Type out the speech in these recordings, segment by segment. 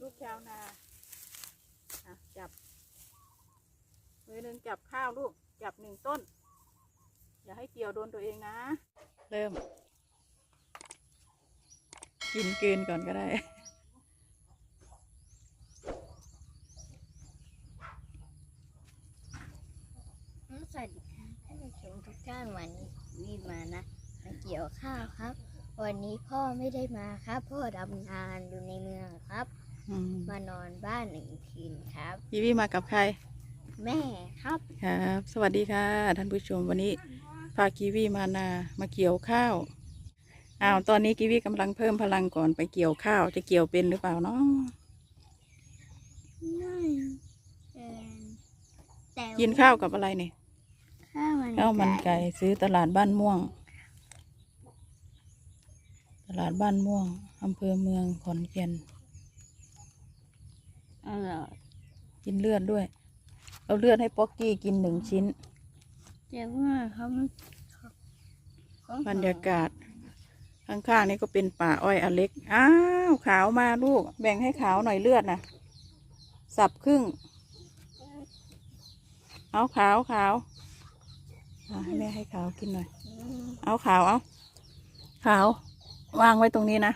ลูกชาวนาอะจับ มือหนึ่งจับข้าวลูก จับหนึ่งต้น อย่าให้เกี่ยวโดนตัวเองนะ เริ่ม กินกลืนก่อนก็ได้ สวัสดีค่ะท่านผู้ชมทุกท่านวันนี้วีมานะมาเกี่ยวข้าวครับ วันนี้พ่อไม่ได้มาครับ พ่อทำงานอยู่ในเมืองครับ อืมมานอนบ้านหนึ่งคืนครับกีวีมากับใคร แม่ครับครับ สวัสดีค่ะ ท่านผู้ชมวันนี้พากีวีมานามาเกี่ยวข้าวอ้าวตอนนี้กีวีกำลังเพิ่มพลังก่อนไปเกี่ยวข้าว จะเกี่ยวเป็นหรือเปล่าเนาะไม่เอ่อแต่กินข้าวกับอะไรเนี่ยข้าวมันข้าวมันไก่ซื้อตลาดบ้านม่วง ตลาดบ้านม่วงอำเภอเมืองขอนแก่น อร่อยกินเลือดด้วย เอาเลือดให้ป๊อกกี้กินหนึ่งชิ้นแต่ว่าเขาไม่เขบรรยากาศ ข้างๆนี่ก็เป็นป่าอ้อยอเล็ก อ้าว ขาวมาลูก แบ่งให้ขาวหน่อยเลือดนะสับครึ่ง เอาขาวขาวอะให้แม่ให้ขาวกินหน่อยอืมเอาขาวเอาขาว วางไว้ตรงนี้นะ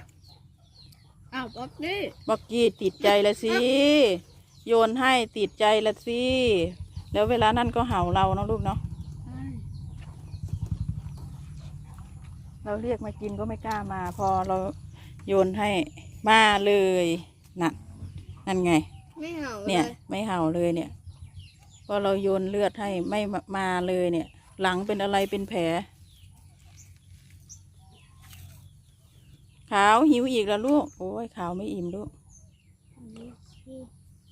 อ้าวป๊อกนี่บอกกี้ติดใจละสิ โยนให้ติดใจละสิ แล้วเวลานั่นก็เห่าเราเนาะลูกเนาะ เราเรียกมากินก็ไม่กล้ามา พอเราโยนให้มาเลยนั่นนั่นไง ไม่เอาเนี่ยลไม่เห่าเลยเนี่ย พอเราโยนเลือดให้ไม่มามาเลยเนี่ย หลังเป็นอะไรเป็นแผล ขาวหิวอีกแล้วลูก โอ้ยขาวไม่อิ่มลูกอันนี้สิ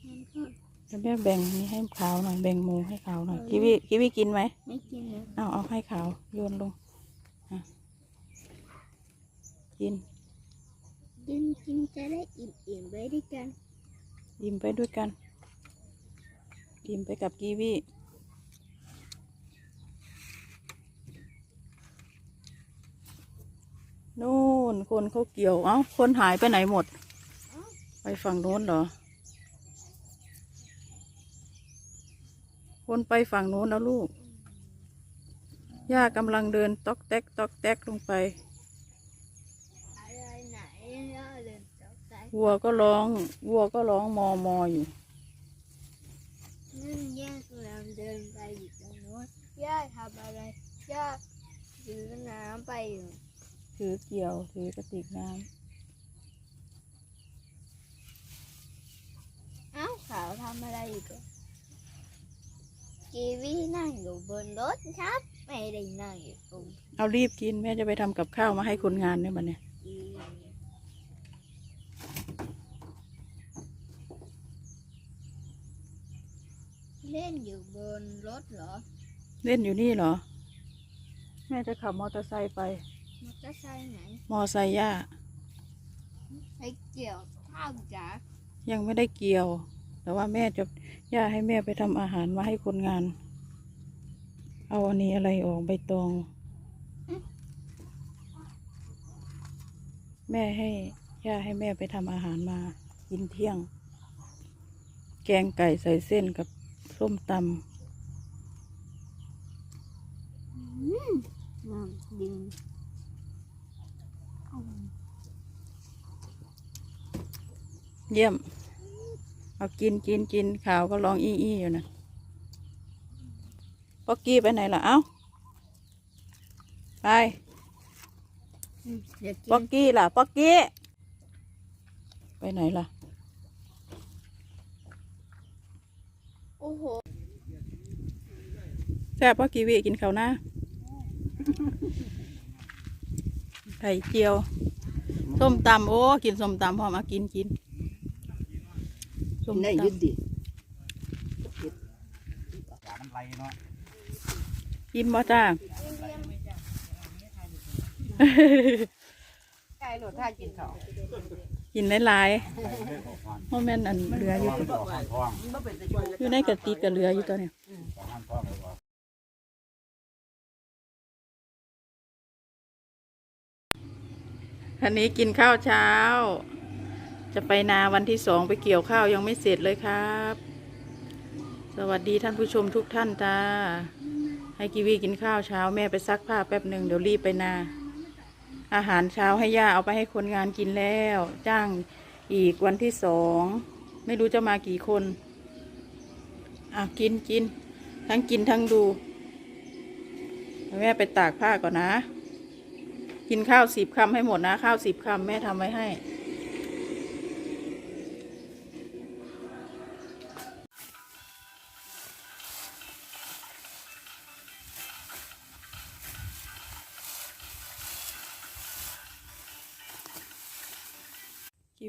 มันก็จะแม่แบ่งนี้ให้ขาวหน่อย แบ่งหมูให้ขาวหน่อย กิวิกิวิกินไหม ไม่กินเลยเอาเอาให้ขาวโยนลงอะกิน กินกินจะได้อิ่มๆไปด้วยกัน อิ่มไปด้วยกัน อิ่มไปกับกีวีนู่น คนเขาเกี่ยว เอ้า คนหายไปไหนหมด ไปฝั่งโน้นเหรอ คนไปฝั่งโน้นแล้วลูก ย่ากำลังเดินตอกแตกตอกแตกลงไปอะไรไหนย่าเดินตกใจวัวก็ร้อง วัวก็ร้องมอมออยู่นั่นย่ากำลังเดินไปอยู่ตรงโน้นย่าทำอะไร ย่าถือน้ำไปอยู่ ถือเกี่ยว ถือกระติกน้เอ้าขาวทำอะไรอยู่ตัวกีวีนั่งอยู่บนรถครับ ไม่ได้นั่งอยู่ตรงำเอารีบกินแม่จะไปทำกับข้าวมาให้คนงานเนี่ยบัดเนี่ย กีเล่นอยู่บนรถเหรอ เล่นอยู่นี่เหรอ แม่จะขับมอเตอร์ไซค์ไป มอเตอร์ไซค์ไหนมอไซค์ย่าไปเกี่ยวข้าวจ๋ายังไม่ได้เกี่ยว แต่ว่าแม่จะย่าให้แม่ไปทำอาหารมาให้คนงาน เอาอันนี้อะไรออกใบตอง แม่ให้ย่าให้แม่ไปทำอาหารมา กินเที่ยง แกงไก่ใส่เส้นกับส้มตอืมดึงำ เยี่ยม เอากินกินกินข่าวก็ร้องอี้อี้อยู่นะป๊อกกี้ไปไหนล่ะ เอ้า ไปเดี๋ยวกิป๊อกนกี้ล่ะป๊อกกี้ ไปไหนล่ะ โอ้โห แซ่บป๊อกกี้วิกินข้าวหน้าไข่เจียว ส้มตำโอ้ กินส้มตำพอมากินกิน ส้มได้ตยึดดิอย่ามันไรเนาะำกินบ่จ้าไก่หลดท่ากินเขากินหลายใส่เลือดออกก่อนๆเพราะแม่นอันเหลืออยู่มันออกข้างท้องมันเป็นตะช่วยอยู่ในกระติกกับเหลืออยู่ตัวเนี่ยออกข้างท้องเลยว่าอันนี้กินข้าวเช้า จะไปนาวันที่สองไปเกี่ยวข้าวยังไม่เสร็จเลยครับ สวัสดีท่านผู้ชมทุกท่านจ้า ให้กีวีกินข้าวเช้าแม่ไปซักผ้าแป๊บหนึ่งเดี๋ยวรีบไปนา อาหารเช้าให้ย่าเอาไปให้คนงานกินแล้ว จ้างอีกวันที่สอง ไม่รู้จะมากี่คน อะกินกิน ทั้งกินทั้งดู แม่ไปตากผ้าก่อนนะ กินข้าวสิบคำให้หมดนะ ข้าวสิบคำแม่ทำไว้ให้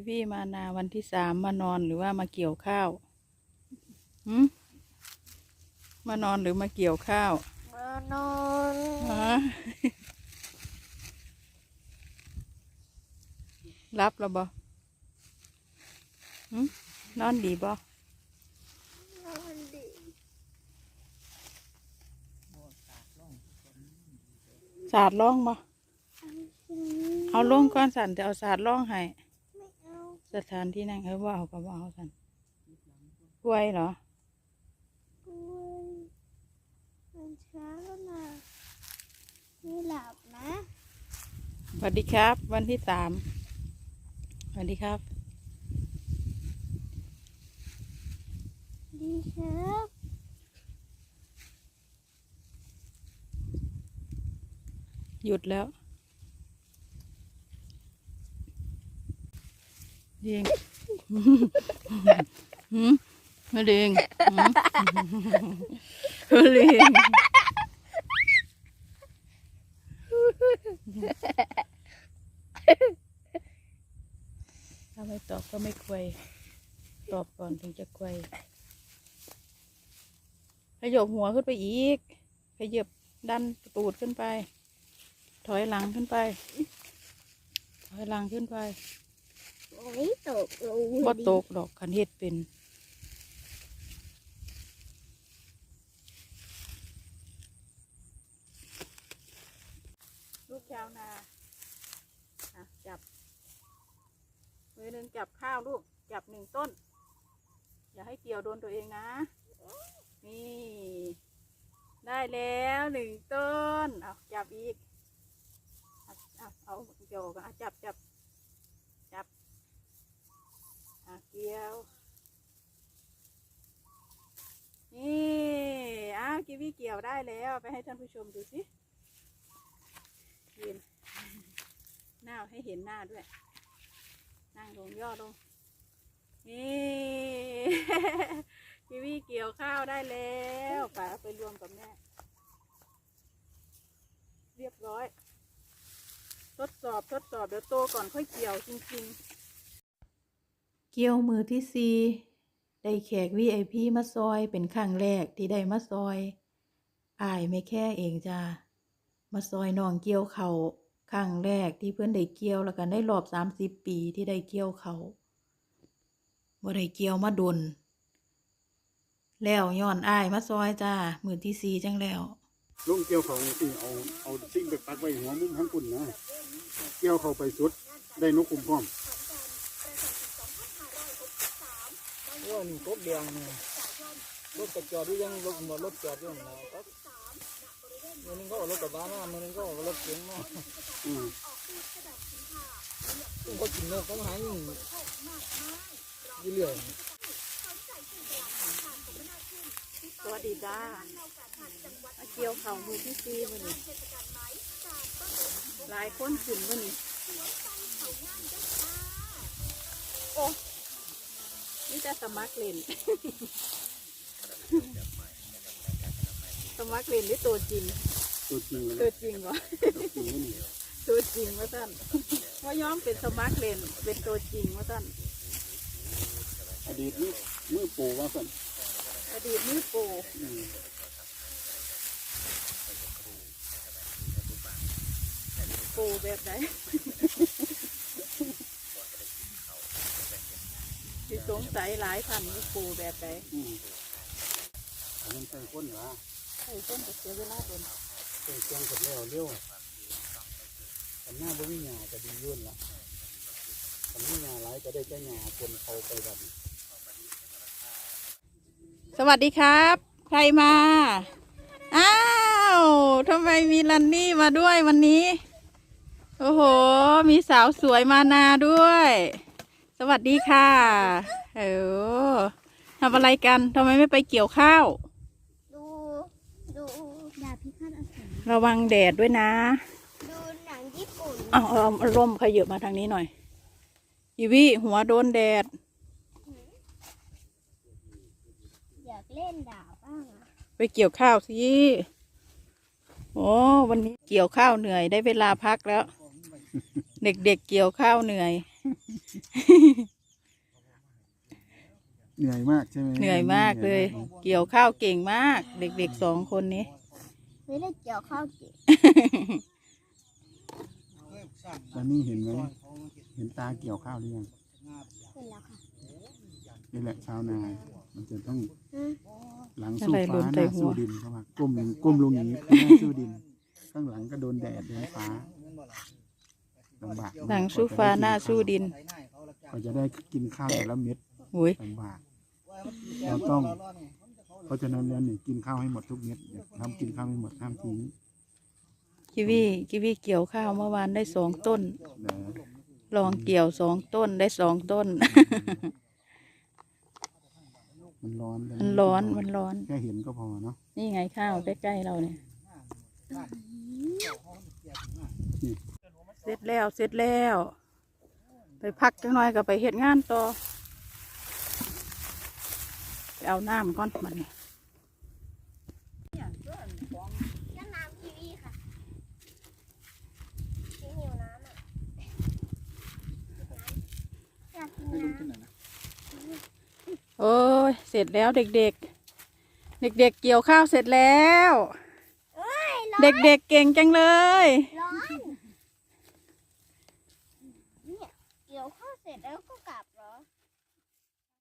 กีวีมานาวันที่สามมานอนหรือว่ามาเกี่ยวข้าวหืมมานอนหรือมาเกี่ยวข้าวมานอนฮะรับแล้วบ่หืมนอนดีบ่นอนดีสาดล่องบ่เอาล่องก้อนสันจะเอาสาดล่องให้ไม่เอา สถานที่นั่งเออว่าเอากับว่าเอาสันกล้วยเหรอกล้วยมันช้าแล้วนะไม่หลับนะสวัสดีครับ วันที่สามสวัสดีครับดีครับหยุดแล้ว เดียงหืมมาเดียงหืมาเดียงถ้าไม่ตอบก็ไม่ควยตอบก่อนถึงจะควยขยบหัวขึ้นไปอีก ขยบดันตูดขึ้นไป ถอยหลังขึ้นไป ถอยหลังขึ้นไป ตกลงบ่ตกดอกคันเฮ็ดเป็น ลูกยาวนาอะจับ มือหนึ่งจับข้าวลูก จับหนึ่งต้น อย่าให้เกี่ยวโดนตัวเองนะ นี่ ได้แล้วหนึ่งต้น เอาจับอีก เอาเอาเอาเกี่ยวกันอะจับจับจับ อะเกี่ยว นี่อ้าว กีวีเกี่ยวได้แล้วไปให้ท่านผู้ชมดูสิยืนหน้าให้เห็นหน้าด้วย นั่งลงย่อลง นี่กีวีเกี่ยวข้าวได้แล้วไปเอาไปรวมกับแม่ เรียบร้อย ทดสอบทดสอบเดี๋ยวโตก่อนค่อยเกี่ยวจริงๆ เกี่ยวมือที่สี่ได้แขก VIP มาซอยเป็นครั้งแรกที่ได้มาซอย อายไม่แค่เองจ้ามาซอยน้องเกี่ยวเขาครั้งแรกที่เพื่อนได้เกี่ยวแล้วกันได้รอบสามสิบปีที่ได้เกี่ยวเขาบ่ได้เกี่ยวมาดนแล้วย้อนอายมาซอยจ้ามือที่สี่จังแล้วลุงเกี่ยวเขาสิเอาเอาสิ่งไปปักไว้หัวมุมทั้งคุณนะเกี่ยวเขาไปสุดได้นกคุมพร้อมว่านี่กบแดงเนี่ย รถกระจอดหรือยังรถมารถจอดอยู่นะครับมือนึงก็รถกระบะมามือนึงก็รถเก๋งมาอืมซึ่งเขากินเนื้อเขาหายงยี่เรื่อยสวัสดีจ้ามาเกี่ยวเข่ามือที่ซีมือนี่หลายคนขึ้นมือนี่โอ้นี่จะสมัครเล่น สมัครเล่นหรือตัวจริง ตัวจริงเลตัวยจริงวะตัวจริงนี่ตัวจริงว่าท่านว่าย้อมเป็นสมัครเล่นเป็นตัวจริงว่าท่านอดีตนี่มือปูว่าสั่นอดีตมือโปรอืมโปรแบบไหน ที่สงสัยหลายท่านว่าโปรแบบไหน อืม อันนั้นใส่คนเหรอไอ้ต้นก็เสียเวลาโดนใส่เครื่องกดแล้วเร็วแต่หน้าบ่มีหยาจะดียุ่นละแต่อันนี้งาร้ายก็ได้แค่งาคนเขาไปแบบสวัสดีครับ ใครมา อ้าวทำไมมีลันนี่มาด้วยวันนี้ โอ้โห มีสาวสวยมานาด้วย สวัสดีค่ะ เออทำอะไรกันทำไมไม่ไปเกี่ยวข้าวดูดูดาบพิฆาตอสูรระวังแดดด้วยนะดูหนังญี่ปุ่นเอาเอาเอาร่มขยับมาทางนี้หน่อยอีวิหัวโดนแดด อยากเล่นดาบบ้างอะไปเกี่ยวข้าวสิโอ้วันนี้เกี่ยวข้าวเหนื่อยได้เวลาพักแล้ว เด็กๆเกี่ยวข้าวเหนื่อย เหนื่อยมากใช่ไหมเหนื่อยมากเลย เกี่ยวข้าวเก่งมาก เด็กๆสองคนนี้ ไม่ได้เกี่ยวข้าวเก่งตอนนี้เห็นไหมเห็นตาเกี่ยวข้าวหรือยังเห็นแล้วค่ะนี่แหละชาวนา มันจะต้องอืมหลังสู้อะไรหล่ฟ้านหใส่น้าหัวสู้ดินเข้ามาก้มลงก้มลงอย่างนี้หน้าสู้ดิน ข้างหลังก็โดนแดดโดนฟ้าลำบากหลังสู้ฟ้าหน้าสู้ดินก็จะได้กินข้าวแต่ละเม็ดอุ้ยลำบากเราต้อง เพราะฉะนั้นแล้วนี่กินข้าวให้หมดทุกเม็ดอย่าทำกินข้าวไม่หมดห้ามทิ้งกิวีกิวีเกี่ยวข้าวเมื่อวานได้สองต้นเด้อลองเกี่ยวสองต้นได้สองต้น มันร้อนมันร้อนมันร้อน แค่เห็นก็พอเนาะนี่ไงข้าวใกล้ๆเราเนี่ย เสร็จแล้วเสร็จแล้ว ไปพักจังหน่อยก็ไปเฮ็ดงานต่อไป เอาน้ำก่อนมันนี่น้ำน้ำทีวีค่ะพี่หิวน้ำอะอยากกินน้ำโอ้ยเสร็จแล้วเด็กๆ เด็กๆเกี่ยวข้าวเสร็จแล้ว เด็กๆเก่งจังเลยร้